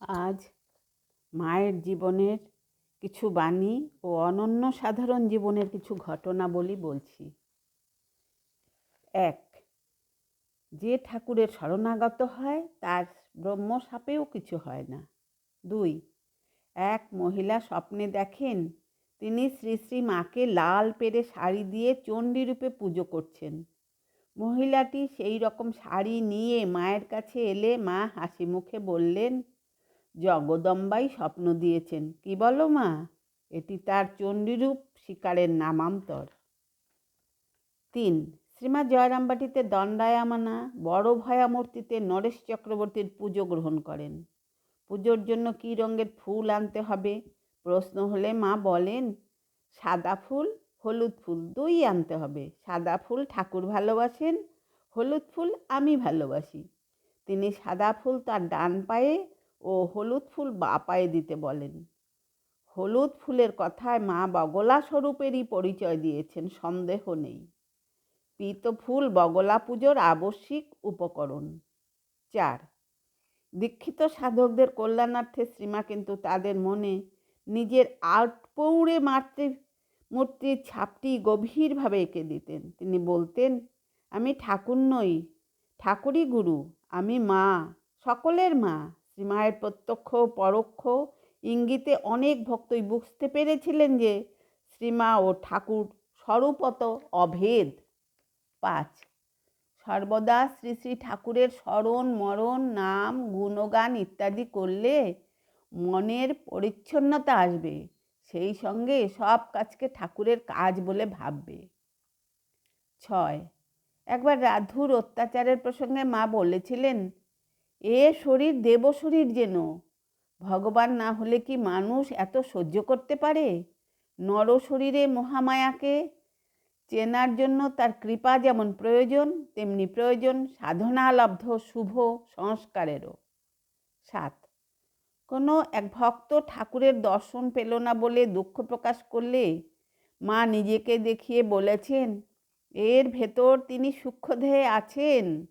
আজ মায়ের জীবনের কিছু বাণী ও অনন্য সাধারণ জীবনের কিছু ঘটনাবলী বলছি। এক, যে ঠাকুরের শরণাগত হয়, তার ব্রহ্মসাপেও কিছু হয় না। দুই, এক মহিলা স্বপ্নে দেখেন, তিনি শ্রী শ্রী মাকে লাল পেরে শাড়ি দিয়ে চণ্ডীরূপে পুজো করছেন। মহিলাটি সেই রকম শাড়ি নিয়ে মায়ের কাছে এলে মা হাসি মুখে বললেন জগদম্বাই স্বপ্ন দিয়েছেন। কি বলো মা? এটি তার চণ্ডীরূপ শিকারের নামান্তর। তিন, শ্রীমা জয়রামবাটিতে দণ্ডায়ামানা বড় ভয়ামূর্তিতে নরেশ চক্রবর্তীর পুজো গ্রহণ করেন। পুজোর জন্য কী রঙের ফুল আনতে হবে? প্রশ্ন হলে মা বলেন, সাদা ফুল, হলুদ ফুল দুই আনতে হবে। সাদা ফুল ঠাকুর ভালোবাসেন, হলুদ ফুল আমি ভালোবাসি। তিনি সাদা ফুল তার ডান পায়ে ও হলুদ ফুল বা পায়ে দিতে বলেন। হলুদ ফুলের কথায় মা বগলা স্বরূপেরই পরিচয় দিয়েছেন, সন্দেহ নেই। পিত ফুল বগলা পুজোর আবশ্যিক উপকরণ। চার, দীক্ষিত সাধকদের কল্যাণার্থে শ্রীমা কিন্তু তাদের মনে নিজের আটপৌড়ে মাতৃ, মূর্তির ছাপটি গভীরভাবে এঁকে দিতেন। তিনি বলতেন, আমি ঠাকুর নই, ঠাকুরই গুরু, আমি মা, সকলের মা। শ্রীমায়ের প্রত্যক্ষ, পরোক্ষ ইঙ্গিতে অনেক ভক্তই বুঝতে পেরেছিলেন যে শ্রীমা ও ঠাকুর স্বরূপত অভেদ। পাঁচ, সর্বদা শ্রী শ্রী ঠাকুরের স্মরণ, মরণ, নাম, গুণগান ইত্যাদি করলে মনের পরিচ্ছন্নতা আসবে। সেই সঙ্গে সব কাজকে ঠাকুরের কাজ বলে ভাববে। ছয়, একবার রাধুর অত্যাচারের প্রসঙ্গে মা বলেছিলেন এ শরীর দেব শরীর যেন। ভগবান না হলে কি মানুষ এত সহ্য করতে পারে? নর শরীরে মহামায়াকে চেনার জন্য তার কৃপা যেমন প্রয়োজন, তেমনি প্রয়োজন সাধনালব্ধ শুভ সংস্কারেরও। সাত, কোনো এক ভক্ত ঠাকুরের দর্শন পেল না বলে দুঃখ প্রকাশ করলে মা নিজেকে দেখিয়ে বলেছেন, এর ভেতর তিনি সূক্ষ্মদেহে আছেন।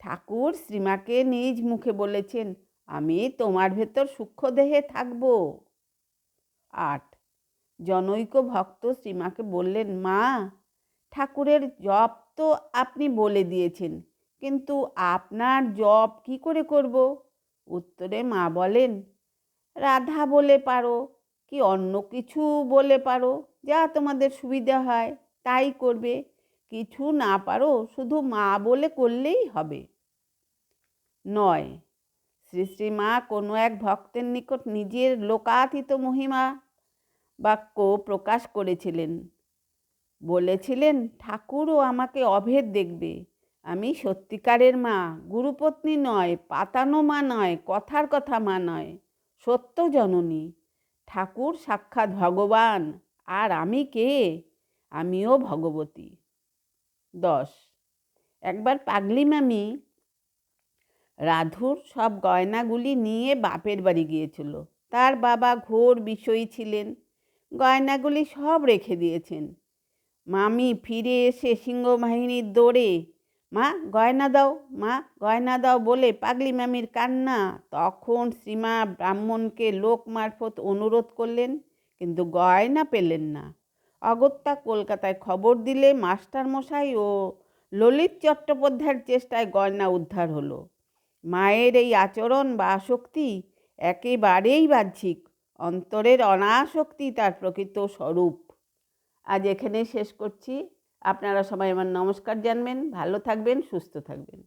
ঠাকুর শ্রীমাকে নিজ মুখে বলেছেন, আমি তোমার ভেতর সূক্ষ্মদেহে থাকব। আট, জনৈক ভক্ত শ্রীমাকে বললেন, মা, ঠাকুরের জপ তো আপনি বলে দিয়েছেন, কিন্তু আপনার জপ কি করে করব? উত্তরে মা বলেন, রাধা বলে পারো, কি অন্য কিছু বলে পারো, যা তোমাদের সুবিধা হয়, তাই করবে। কিছু না পারো, শুধু মা বলে করলেই হবে। নয়, শ্রী শ্রী মা, কোনো এক ভক্তের নিকট নিজের লোকাতীত মহিমা বাক্য প্রকাশ করেছিলেন। বলেছিলেন, ঠাকুরও আমাকে অভেদ দেখবে। আমি সত্যিকারের মা, গুরুপত্নী নয়, পাতানো মা নয়, কথার কথা মা নয়, সত্য জননী। ঠাকুর সাক্ষাৎ ভগবান, আর আমি কে? আমিও ভগবতী। দশ। একবার পাগলি মামি রাধুর সব গয়নাগুলি নিয়ে বাপের বাড়ি গিয়েছিল। তার বাবা ঘোর বিষয়ী ছিলেন, গয়নাগুলি সব রেখে দিয়েছেন। মামি ফিরে এসে সিংহবাহিনীর দৌড়ে, মা, গয়না দাও, মা, গয়না দাও বলে পাগলি মামির কান্না। তখন শ্রীমা ব্রাহ্মণকে লোক মারফত অনুরোধ করলেন, কিন্তু গয়না পেলেন না। অগত্যা কলকাতায় খবর দিলে মাস্টার মশাই ও ললিত চট্টোপাধ্যায়ের চেষ্টায় গয়না উদ্ধার হলো। মায়ের এই আচরণ বা আসক্তি একেবারেই বাহ্যিক, অন্তরের অনাসক্তি তার প্রকৃত স্বরূপ। আজ এখানে শেষ করছি। আপনারা সবাই আমার নমস্কার জানবেন, ভালো থাকবেন, সুস্থ থাকবেন।